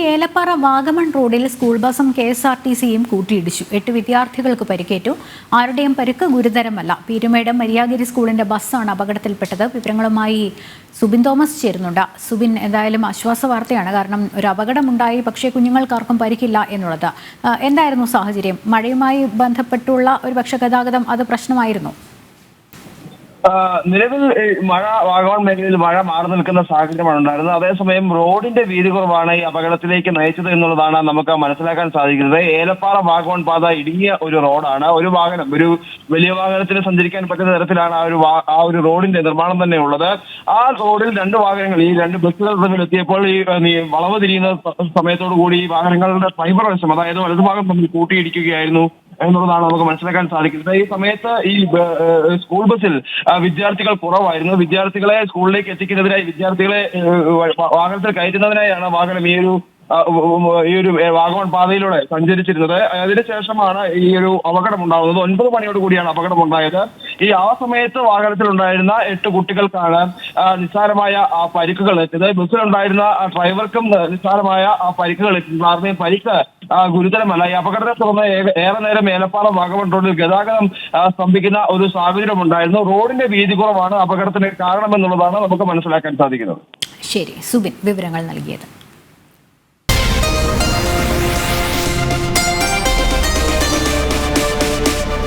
ഏലപ്പാറ വാഗമൺ റോഡിൽ സ്കൂൾ ബസും K S R T സിയും കൂട്ടിയിടിച്ചു. എട്ട് വിദ്യാർത്ഥികൾക്ക് പരിക്കേറ്റു. ആരുടെയും പരിക്ക് ഗുരുതരമല്ല. പീരുമേട് മരിയാഗിരി സ്കൂളിന്റെ ബസ്സാണ് അപകടത്തിൽപ്പെട്ടത്. വിവരങ്ങളുമായി സുബിൻ തോമസ് ചേരുന്നുണ്ട്. സുബിൻ എന്തായാലും ആശ്വാസ വാർത്തയാണ്. കാരണം ഒരു അപകടമുണ്ടായി പക്ഷേ കുഞ്ഞുങ്ങൾക്കാർക്കും പരിക്കില്ല എന്നുള്ളത്. എന്തായിരുന്നു സാഹചര്യം? മഴയുമായി ബന്ധപ്പെട്ടുള്ള ഒരു പക്ഷേ ഗതാഗതം അത് പ്രശ്നമായിരുന്നു. നിലവിൽ മഴ വാഗമൺ മേഖലയിൽ മഴ മാറി നിൽക്കുന്ന സാഹചര്യമാണ് ഉണ്ടായിരുന്നത്. അതേസമയം റോഡിന്റെ വീതി കുറവാണ് ഈ അപകടത്തിലേക്ക് നയിച്ചത് എന്നുള്ളതാണ് നമുക്ക് മനസ്സിലാക്കാൻ സാധിക്കുന്നത്. ഏലപ്പാറ വാഗമൺ പാത ഇടുങ്ങിയ ഒരു റോഡാണ്. ഒരു വാഹനം ഒരു വലിയ വാഹനത്തിന് സഞ്ചരിക്കാൻ പറ്റുന്ന തരത്തിലാണ് ആ ഒരു ആ ഒരു റോഡിന്റെ നിർമ്മാണം തന്നെ ഉള്ളത്. ആ റോഡിൽ രണ്ട് വാഹനങ്ങൾ ഈ രണ്ട് ബസ്സുകൾ തമ്മിൽ എത്തിയപ്പോൾ ഈ വളവ് തിരിയുന്ന സമയത്തോടു കൂടി ഈ വാഹനങ്ങളുടെ ഫൈബർ വശം അതായത് വലതുഭാഗം തമ്മിൽ കൂട്ടിയിടിക്കുകയായിരുന്നു. എന്നുള്ളതാണ് നമുക്ക് മനസ്സിലാക്കാൻ സാധിക്കുന്നത്. ഈ സമയത്ത് ഈ സ്കൂൾ ബസ്സിൽ വിദ്യാർത്ഥികൾ കുറവായിരുന്നു. വിദ്യാർത്ഥികളെ സ്കൂളിലേക്ക് എത്തിക്കുന്നതിനായി വിദ്യാർത്ഥികളെ വാഹനത്തിൽ കയറ്റുന്നതിനായാണ് വാഹനം ഈ ഒരു ഈ ഒരു വാഗമൺ പാതയിലൂടെ സഞ്ചരിച്ചിരുന്നത്. അതിനുശേഷമാണ് ഈ ഒരു അപകടം ഉണ്ടാകുന്നത് ഒൻപത് മണിയോട് കൂടിയാണ് അപകടം ഉണ്ടായത് ഈ ആ സമയത്ത് വാഹനത്തിലുണ്ടായിരുന്ന എട്ട് കുട്ടികൾക്കാണ് നിസ്സാരമായ ആ പരിക്കുകൾ എത്തിയത്. ബസ്സിലുണ്ടായിരുന്ന ഡ്രൈവർക്കും നിസ്സാരമായ ആ പരിക്കുകൾ എത്തി ആരുടെയും പരിക്ക് ഗുരുതരമല്ല. ഈ അപകടത്തെ തുടർന്ന് ഏറെ നേരം ഏലപ്പാറ വാഗമൺ റോഡിൽ ഗതാഗതം സ്തംഭിക്കുന്ന ഒരു സാഹചര്യം ഉണ്ടായിരുന്നു. റോഡിന്റെ വീതി കുറവാണ് അപകടത്തിന് കാരണമെന്നുള്ളതാണ് നമുക്ക് മനസ്സിലാക്കാൻ സാധിക്കുന്നത്. ശരി സുബിൻ വിവരങ്ങൾ നൽകിയത്.